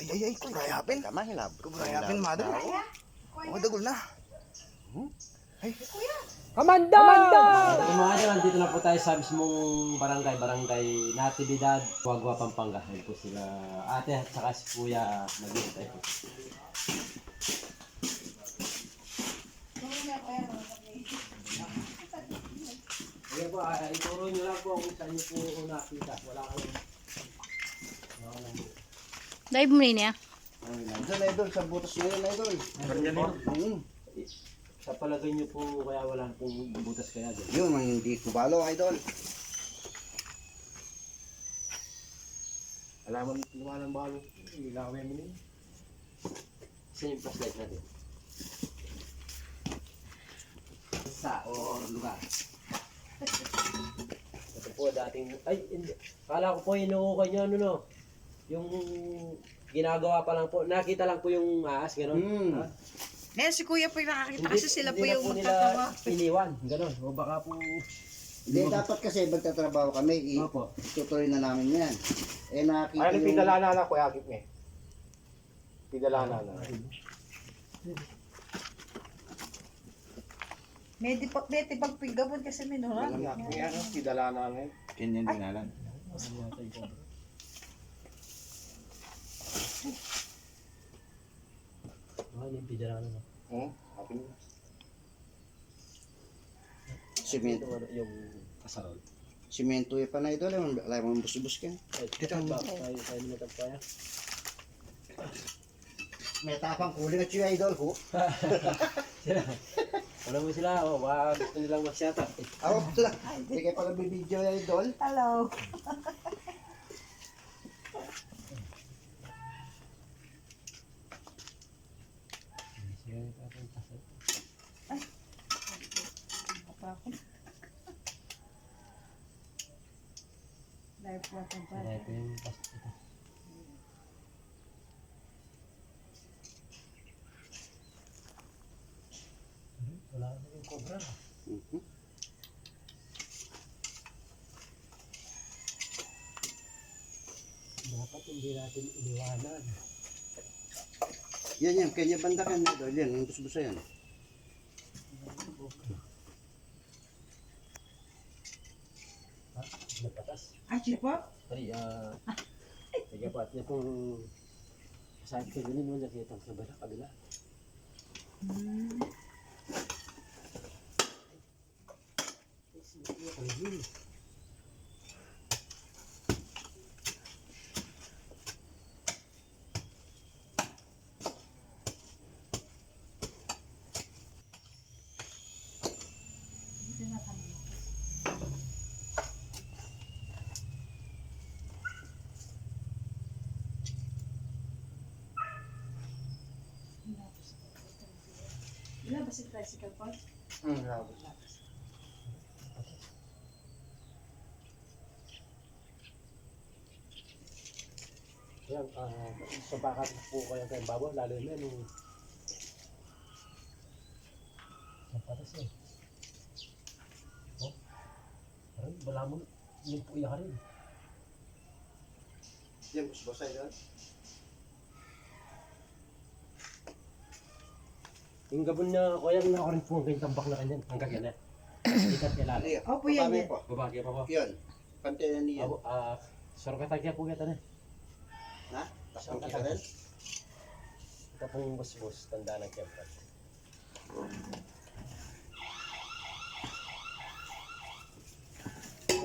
Ay, ay, ay, kubrayapin. Tama hilab. Kubrayapin, madam. Oh, dagol na. Kamanda! Kamanda! Yung mga dyan, nandito na po tayo sa mismong barangay, barangay Natividad, Guagua, Pampanga. Ayun po sila ate at saka si kuya naghihintay po. Ayan po, ah, ituro nyo lang po kung saan nyo po nakita. Wala kang... Dive mo rin ya. Diyan idol, sa butas na yun idol. Mm. Sa palagay nyo po, kaya wala pong butas kaya doon. Yun, ang hindi kubalo idol. Alaman lumalang balo. Ilawin mo nila. Isa yung flashlight natin. Sa o lugar. Ito po dating, ay, hindi. Kala ko po inuukay nyo, ano no? Yung ginagawa pa lang po, nakita lang po yung aas, gano'n. Hmm. Ha? Ngayon si Kuya po yung nakakita kasi sila po hindi na yung nila magtatrabaho. iniwan, gano'n. O baka po, Hindi, dapat kasi magtatrabaho kami, i- Opo. tutuloy na namin yan. Eh nakita Ay, yung... pidalana na kuya agip ni. Pidalana na. May di pa, may tibag pigabon kasi minura. Alam na kuya, no? Pidalana na yun. Ganyan din alam. Ah, yung pidala na. Hmm? Akin mo. Simento. Ito, ano, yung kasarol. Simento yung panay idol, yung alam mo bus-bus ka. Dito ba? Tayo, tayo na ito pa yan. May tapang kuling at yung idol ko. Alam mo sila, oh, wag gusto nilang masyata. Ako pala, hindi kayo pala bibidyo yung idol. Hello. Live po ito ba? Ito yung pas- ito. Hmm, Wala na yung cobra. Mhm. Dapat hindi natin iniwanan. Yan yan, kanya banda ka na idol. Yan, yung bus-bus yan. Ha? Napatas. Ay, po? Ay, ah... Sige pa, at niya pong... Sabi ko, ganun mo nakita sa bala, kabila. Ayun. Ilan ba si tricycle po? Hmm, labos. Yan, ah, sa bakat po kayo kayong babaw, lalo na nung... Napatas eh. Oh, parang wala mo, iya ka rin. Yan, bus-bus idol. Yung gabon na kuya na ako rin po ang tambak na kanyan, hanggang yan eh. Ikat kay lalo. Opo yan yan. po. Babaki pa po. Yun, pantay na niya. Abo, ah, sorok ka tayo po kita na. Ha? Tapos kita rin. Ito pong bus-bus, tanda ng kemper.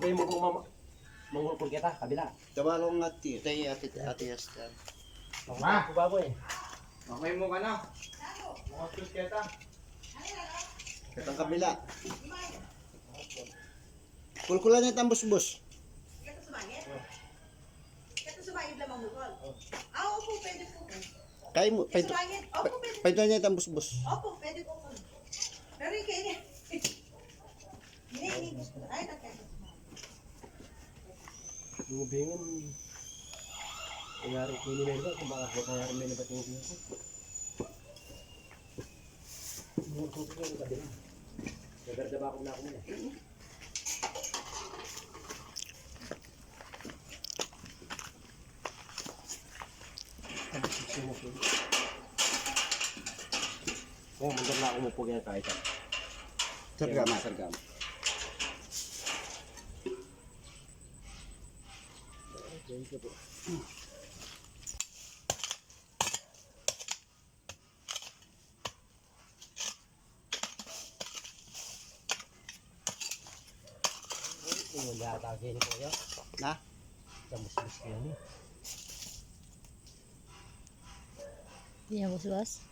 Okay mo kung mama. Mangulpul kita, kabila. Tabalong nga ti, tayo ati ati hasta. Ma! Baboy. Mamay mo ka na. Mga kita. Katang kabila. Kulkulan niya ang bus-bus. Ito sumangit? Ito sumangit lamang mukol? Ah, opo, pwede po. Kaya mo, sumangit? Opo, pwede. paito niya ang bus-bus. Opo, pwede po. Pero yung kaya Hindi, hindi. Ay, nakaya. Yung bingon. Kanyari ko ni Melba, kung baka ko kanyari may nabat yung Nagardaba ako na ako muna. Sumusunod. Oh, mandar na umupog yan kahit ano. Sargama. Sargama. Thank you po. Yung yata kayo ni Kuya. Na? Kamus-mus ko yan eh. Hindi niya buswas.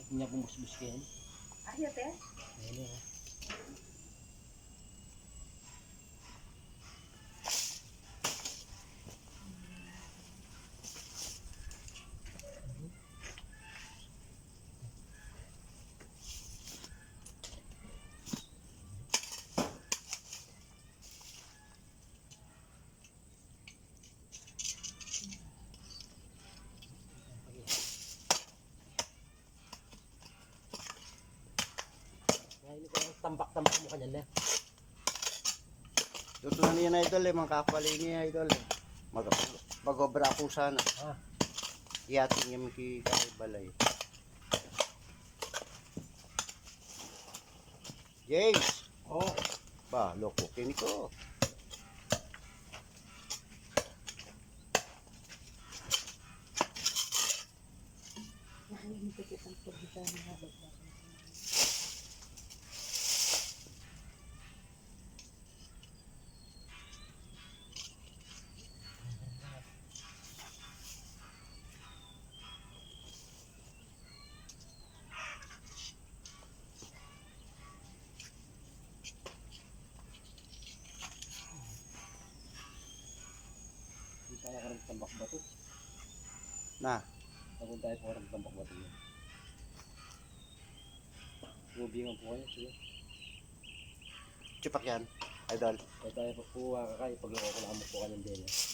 At niya pumusbus ko yan. Ayot eh. Ayun eh. Ngayon ko lang tambak-tambak mo kanya na. Tutunan niya na idol eh, mga kapali niya idol eh. Mag magobra ako sana. Ah. Iyatin niya miki balay. James! Oh, Ba, loko kini ko. hindi tayo karang tambak bato. Na, Tapos tayo po karang tambak bato yun. Bubingan po kayo. Sige. tsipak yan. Idol. Kaya tayo po kakay pag loko ko na po kanyang din. To,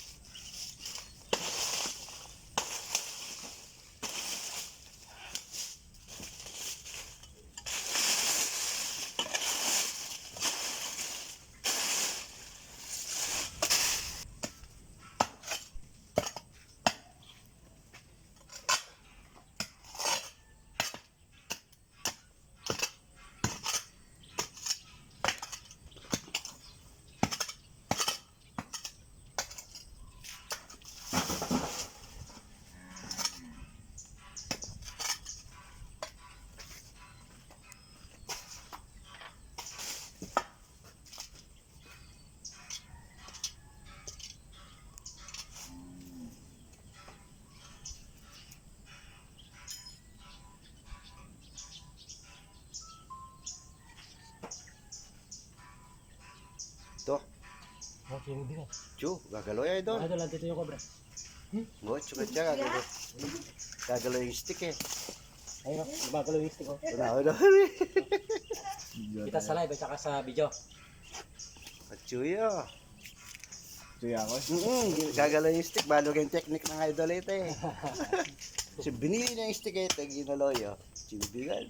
Sino din ah. chu, gagaloy idol. Idol, andito yung cobra. Go, chukat siya, gagaloy. Gagaloy yung stick eh. Ayun, oh, gumagalaw yung stick oh. Una, una. Kita sa live at saka sa video. Pachuyo. Tuya ako. Mm gagalaw yung stick, balog yung technique ng idol ito eh. so, binili niya yung stick eh, ito, ginaloy oh. Chibigan.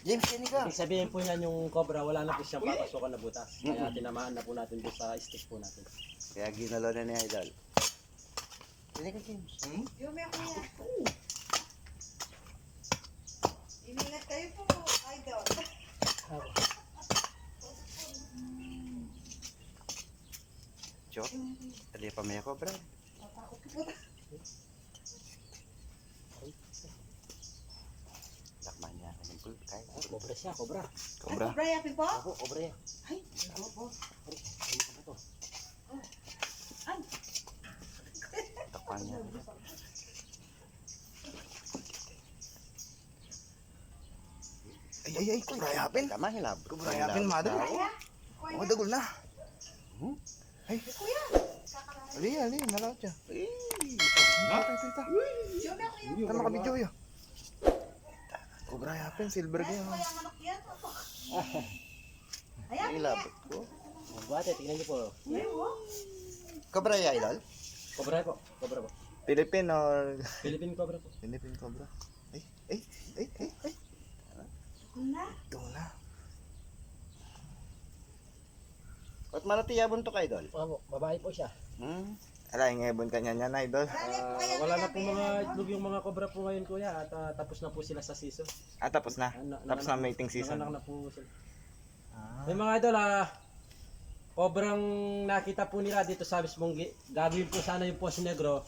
James, kini ka. Ibig sabihin po niyan yung cobra, wala na po siyang papasukan na butas. Kaya tinamaan na po natin doon sa stick po natin. Kaya ginalaw na ni idol. Kini ka, James. Yung may kuya. Iningat kayo po, idol. Chok, ali pa may ako, bro. Takman niya kanyang pulp. Kaya, Ah, cobra siya, cobra. Cobra. Ay, Brian, po? Ako, cobra yan. Ay, Ano ba to? Takman niya. Ay, ay, ay, kubrayapin. Tama hilab. Kubrayapin, mother. Kaya? Oh, dagol na. Hmm? Ay, Kuya. ali, ali, nalaw siya. Kuya. Tama ka video yun. Kubrayapin, silver Ay, game. kuya, manok yan. Ayan, hilab. Buwate, tingnan niyo po. Ay, oh. Ya, idol? Cobra po, cobra po. Philippine or Philippine cobra po. Philippine Cobra? Ay, ay, ay, ay, ay. Na. Ito na. At malati yabon to ka, idol? Opo, babae po siya. Hmm. Ala, yung ebon kanya niyan, idol. Ah, wala na po mga itlog yung mga cobra po ngayon kuya at ah, tapos na po sila sa season. Ah, tapos na. Ah, na- Tapos na mating season. Nanganak na po sila. May mga idol ah, cobrang nakita po nila dito sa mismong gi- gagawin po sana yung Poso Negro.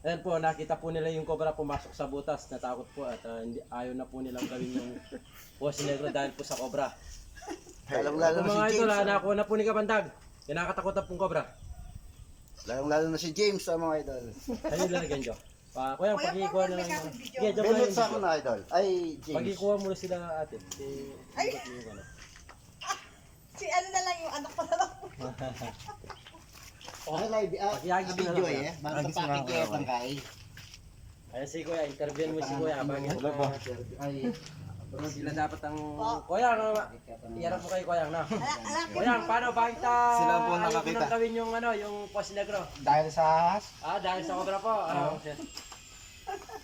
Ayan po, nakita po nila yung cobra pumasok sa butas, natakot po at ah, hindi, ayaw na po nilang gawin yung Poso Negro dahil po sa cobra. Lalong lalo Kung na si mga idol, James. ah, nakuha na po ni Kabandag. Kinakatakot pong cobra. Lalong lalo na si James sa mga idol. Ayun lalagyan nyo. Pa, kuya, Kuya, pagkikuha na may lang. video. Yeah, joke lang Benot sa ako na idol. Ay, James. Pagkikuha muna sila ate. Si, Ay! ano. Si ano na lang yung anak ko na lang. Ay, live. Ah, Pakiyagi video lang, eh. Ako, pakikita ang kay. Ayan si kuya, interview mo si kuya. Bakit Wala Ay, sila dapat ang... Kuya, ano ba? Iarap mo kay kuya, na. Kuya, paano? Bakit ah, Sila po ayaw nakakita. mo nang gawin yung ano, yung Posi Negro? Dahil sa Ah, dahil sa Cobra po. Ah, okay.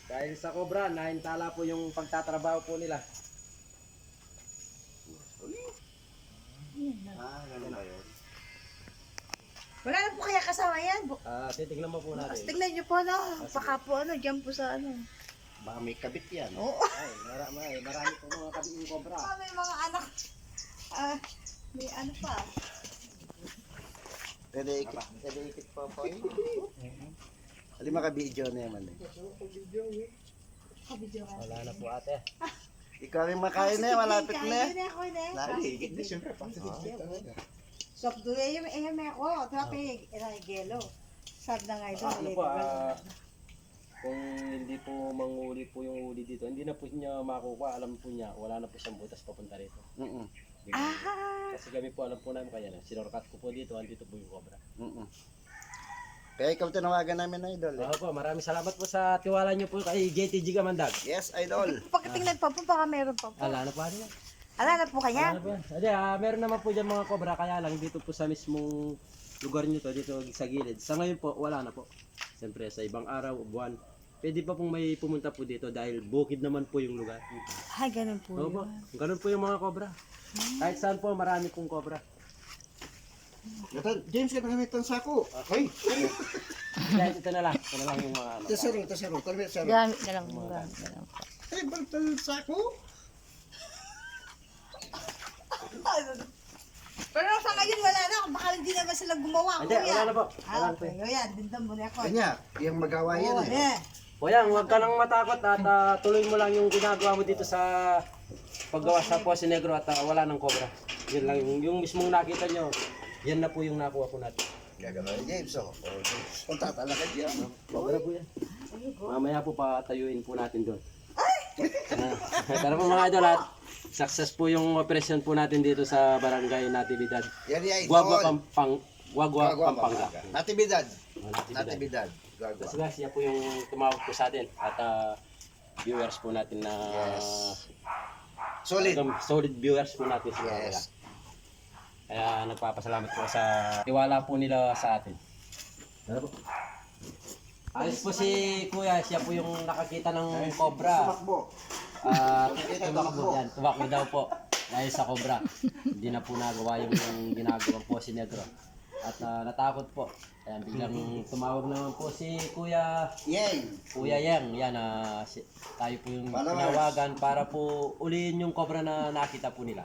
Dahil sa Cobra, nahintala po yung pagtatrabaho po nila. ah, ganun ba yun? Wala na po kaya kasama yan. Bu- Ah, titignan mo po natin. Tingnan niyo po, no? Baka po, ano, dyan po sa ano. Baka may kabit yan. Oo. Ay, marami, marami po mga kabiing Cobra. Ah, may mga anak. Ah, may ano pa. Pwede ikit, pwede ikit pa po. Ali maka-video na yaman eh. Kabidyo ka. Wala na po ate. Ikaw rin makain na, malapit na. Kain na ako na. Lali. Hindi, syempre, positive talaga. Sok doon eh, yung eh, may ako. Tapi, ilang gelo. Sad na nga ito. Ah, ano po, ah, kung hindi po manguli po yung huli dito, hindi na po niya makukuha. Alam po niya, wala na po siyang butas papunta rito. Mm-mm. Ah, Kasi kami po, alam po namin kaya na. Sinorkat ko po dito, andito po yung cobra. Mm-mm. Kaya ikaw tinawagan namin na idol. Eh. Oo po, maraming salamat po sa tiwala niyo po kay JTG Kamandag. Yes, idol. pagkatingnan pa po, baka meron pa po. Ala na po ano yan? Ala na po kaya. Ala na po. Adi, ah, meron naman po dyan mga cobra, kaya lang dito po sa mismong lugar nyo to, dito sa gilid. Sa ngayon po, wala na po. Siyempre, sa ibang araw, buwan, pwede pa pong may pumunta po dito dahil bukid naman po yung lugar. Ay, ganun po Oo po, yun. ganun po yung mga cobra. Kahit saan po, marami pong cobra. Ito, James, ka nagamit ng sako. Ay, Kaya ito na lang, ito na lang yung mga ano. tasaro, tasaro. Kalmit saro. Gamit na lang. Gamit na lang. Sako. Pero sa ngayon wala na. Baka hindi naman sila gumawa. Hindi, wala na po. Wala Ah, na po. okay. O yan, dindan mo na ako. Kanya, yung magawa yan Oo, eh. Eh. Kuya, huwag ka nang matakot at ah, tuloy mo lang yung ginagawa mo dito sa paggawa sa Posi Negro at ah, wala ng cobra. Yun lang, yung, yung mismong nakita nyo, yan na po yung nakuha po natin. Gagawin James, oh. Oh, James. Punta talaga diyan. Cobra po yan. Mamaya po patayuin po natin doon. Ah, Tara po mga idol at success po yung operasyon po natin dito sa barangay Natividad. Yan idol. Guagua Pampang, Guagua. Pampanga. Natividad. Oh, Natividad. Natividad. Gagwa. Kasi nga siya po yung tumawag po sa atin at ah, viewers po natin na Yes. Solid. Talagang solid viewers po natin sila. Yes. Kaya nagpapasalamat po sa tiwala po nila sa atin. Ano po? Ayos po si Kuya, siya po yung nakakita ng cobra. Tumakbo. Ah, tumakbo yan. Tumakbo daw po. Dahil sa cobra. Hindi na po nagawa yung, yung ginagawa po si Negro. At ah, natakot po. Kaya biglang tumawag naman po si Kuya Yay. Kuya Yang, yan ah, si, tayo po yung Followers. tinawagan para po ulihin yung cobra na nakita po nila.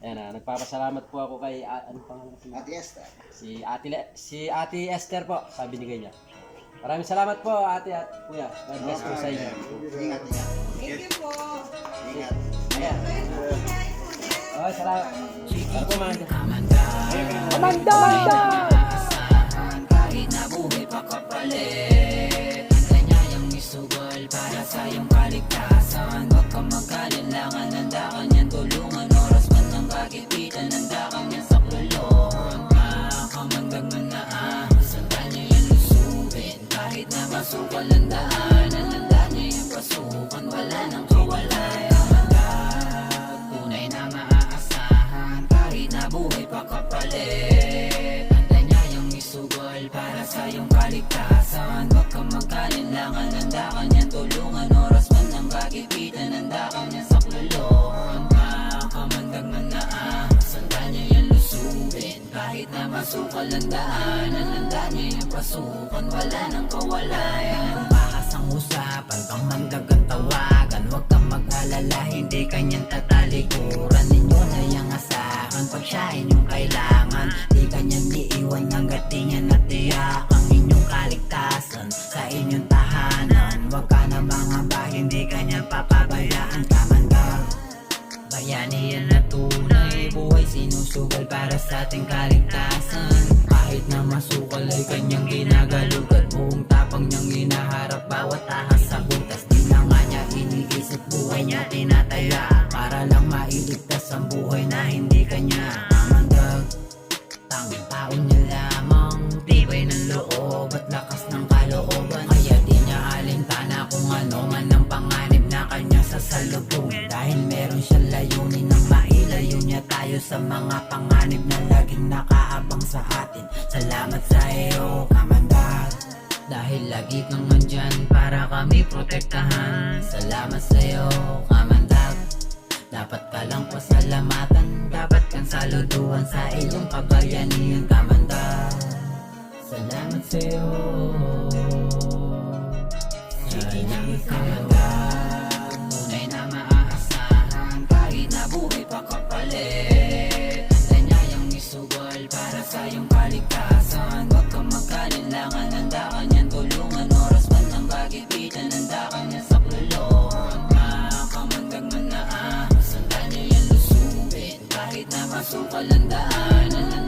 Ayan ah, nagpapasalamat po ako kay ah, ano pangalan ko? Ate Esther. Si Ate Le- si Ate Esther po, sabi binigay niya. Maraming salamat po Ate at Kuya. God bless po sa inyo. Ingat, ingat. Thank you po. Ingat. Ayan. Po, po. Oh, salamat. Salamat po mga galit Ang kanya yung isugol para sa iyong kaligtasan Huwag kang magkalilangan, handa ka niyan tulungan Oras man ng kagipitan, handa ka niyan sa kulungan Makakamangdag man na ahas, handa niya yan lusubin Kahit na masukal, handa sa iyong kaligtasan Huwag kang magkalinlangan, handa ka tulungan. Oras man ng kagipitan, handa ka niya sa kulungan. Nakakamandag man na ahas, handa niya yan lusuin Kahit na masukal ang daanan, handa niya yung pasukan. Wala nang kawalayan Ang bahas ang usapan, pangmandag ang tawa kalutuan sa iyong kabayanihan kamanda. Salamat sa'yo. Hindi na ikaw pasok ka lang daanan.